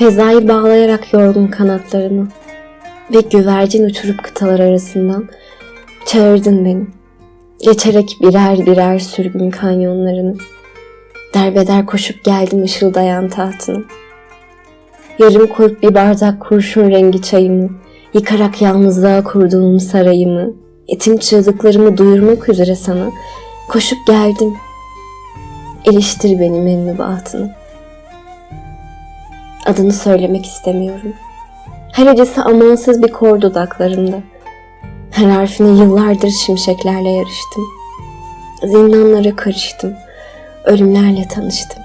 Fezayı bağlayarak yorgun kanatlarını ve güvercin uçurup kıtalar arasından çağırdın beni. Geçerek birer birer sürgün kanyonlarını, derbeder koşup geldim ışıldayan tahtını. Yarım koyup bir bardak kurşun rengi çayımı, yıkarak yalnızlığa kurduğum sarayımı, etim çığlıklarımı duyurmak üzere sana koşup geldim. İliştir benim enli bahtını. Adını söylemek istemiyorum. Her acısı amansız bir kor dudaklarında. Her harfine yıllardır şimşeklerle yarıştım. Zindanlara karıştım. Ölümlerle tanıştım.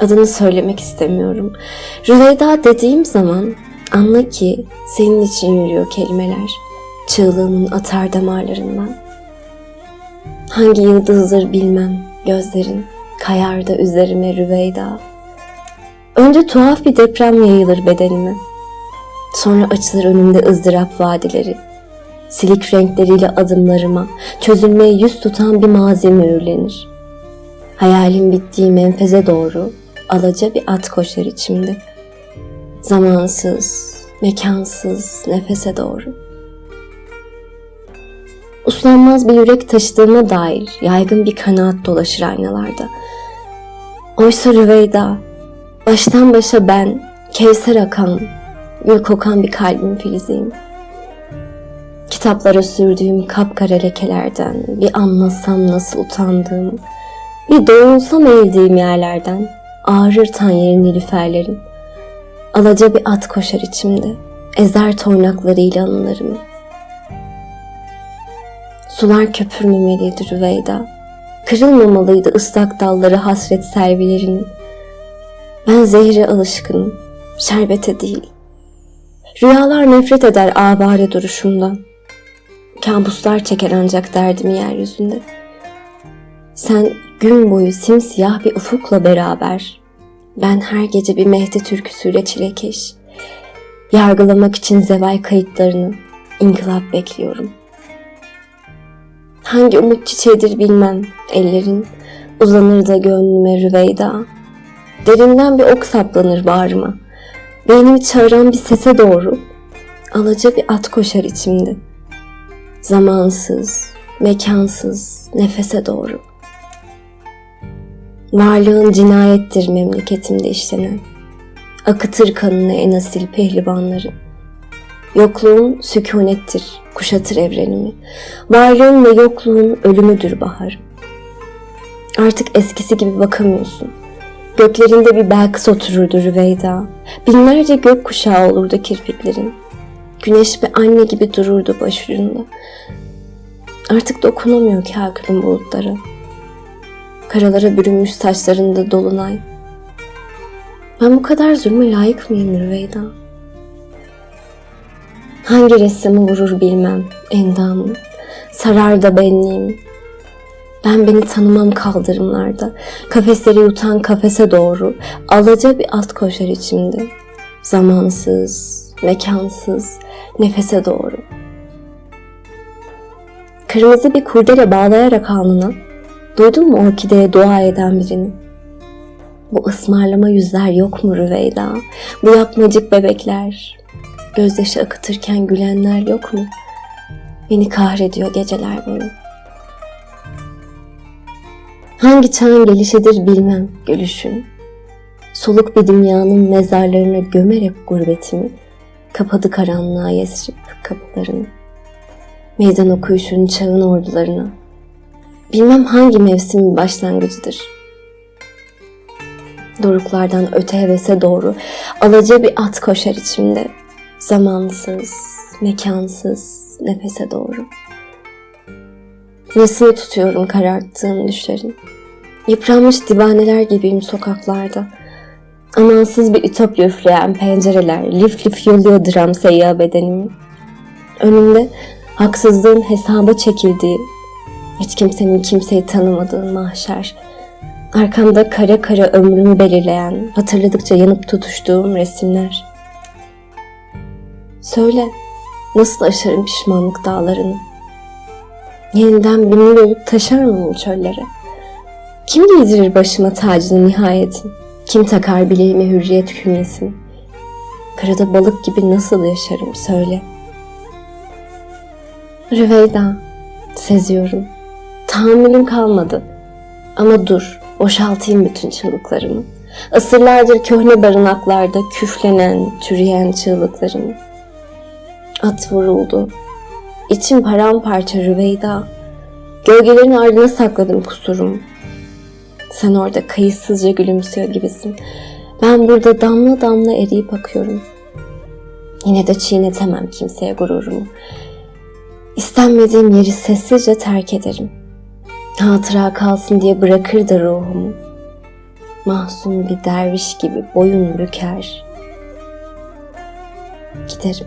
Adını söylemek istemiyorum. Rüveyda dediğim zaman anla ki senin için yürüyor kelimeler. Çığlığımın atar damarlarından. Hangi yıldızdır bilmem gözlerin kayar da üzerime Rüveyda. Önce tuhaf bir deprem yayılır bedenime. Sonra açılır önümde ızdırap vadileri. Silik renkleriyle adımlarıma, çözülmeye yüz tutan bir mazi mühürlenir. Hayalin bittiği menfeze doğru alaca bir at koşar içimde. Zamansız, mekansız nefese doğru. Uslanmaz bir yürek taşıdığıma dair yaygın bir kanaat dolaşır aynalarda. Oysa Rüveyda, baştan başa ben, kevser akan, gül kokan bir kalbin filiziyim. Kitaplara sürdüğüm kapkara lekelerden bir anlasam nasıl utandığımı, bir doğrulsam eğildiğim yerlerden ağrır tan yerin nilüferlerin. Alaca bir at koşar içimde, ezer toynaklarıyla anılarımı. Sular köpürmemeliydi Rüveyda. Kırılmamalıydı ıslak dalları hasret servilerinin. Ben zehre alışkınım, şerbete değil. Rüyalar nefret eder avare duruşumdan. Kabuslar çeker ancak derdimi yeryüzünde. Sen gün boyu simsiyah bir ufukla beraber. Ben her gece bir Mehdi türküsüyle çilekeş. Yargılamak için zevay kayıtlarını, inkılap bekliyorum. Hangi umut çiçeğidir bilmem ellerin, uzanır da gönlüme rüveyda. Derinden bir ok saplanır bağrıma. Beynimi çağıran bir sese doğru. Alaca bir at koşar içimde. Zamansız, mekansız, nefese doğru. Varlığın cinayettir memleketimde işlenen. Akıtır kanını en asil pehlivanları. Yokluğun sükunettir, kuşatır evrenimi. Varlığın ve yokluğun ölümüdür baharım. Artık eskisi gibi bakamıyorsun. Göklerinde bir belkıs otururdu Rüveyda. Binlerce gök kuşağı olurdu kirpiklerin. Güneş bir anne gibi dururdu başucunda. Artık dokunamıyor kâkülün bulutları. Karalara bürünmüş taşlarında dolunay. Ben bu kadar zulme layık mıyım Rüveyda? Hangi ressamı vurur bilmem endamım. Sarar da benliğim. Ben beni tanımam kaldırımlarda. Kafesleri yutan kafese doğru. Alaca bir alt koşar içimde. Zamansız, mekansız, nefese doğru. Kırmızı bir kurdele bağlayarak alnına, duydun mu orkideye dua eden birini? Bu ısmarlama yüzler yok mu Rüveyda? Bu yapmacık bebekler, gözyaşı akıtırken gülenler yok mu? Beni kahrediyor geceler boyu. Hangi çağın gelişidir bilmem gülüşün. Soluk bir dünyanın mezarlarına gömerek gurbetimi, kapadı karanlığa yesrip kapılarını. Meydan okuyuşun çağın ordularına. Bilmem hangi mevsimin başlangıcıdır. Doruklardan öte hevese doğru alaca bir at koşar içimde. Zamansız, mekansız, nefese doğru. Yasını tutuyorum kararttığım düşlerin. Yıpranmış divaneler gibiyim sokaklarda. Amansız bir ütopya üfleyen pencereler lif lif yoluyor dram seyyah bedenimi. Önümde haksızlığın hesaba çekildiği, hiç kimsenin kimseyi tanımadığı mahşer. Arkamda kara kara ömrümü belirleyen, hatırladıkça yanıp tutuştuğum resimler. Söyle, nasıl aşarım pişmanlık dağlarını? Yeniden binli olup taşar mı bu çöllere? Kim giydirir başıma tacını nihayetin? Kim takar bileğime hürriyet künyesini? Karada balık gibi nasıl yaşarım söyle. Rüveyda, seziyorum. Tahammülüm kalmadı. Ama dur, boşaltayım bütün çığlıklarımı. Asırlardır köhne barınaklarda küflenen, çürüyen çığlıklarımı. At vuruldu. İçim paramparça Rüveyda. Gölgelerin ardına sakladım kusurumu. Sen orada kayıtsızca gülümsüyor gibisin. Ben burada damla damla eriyip akıyorum. Yine de çiğnetemem kimseye gururumu. İstenmediğim yeri sessizce terk ederim. Hatıra kalsın diye bırakır da ruhumu. Mahzun bir derviş gibi boyun büker. Giderim.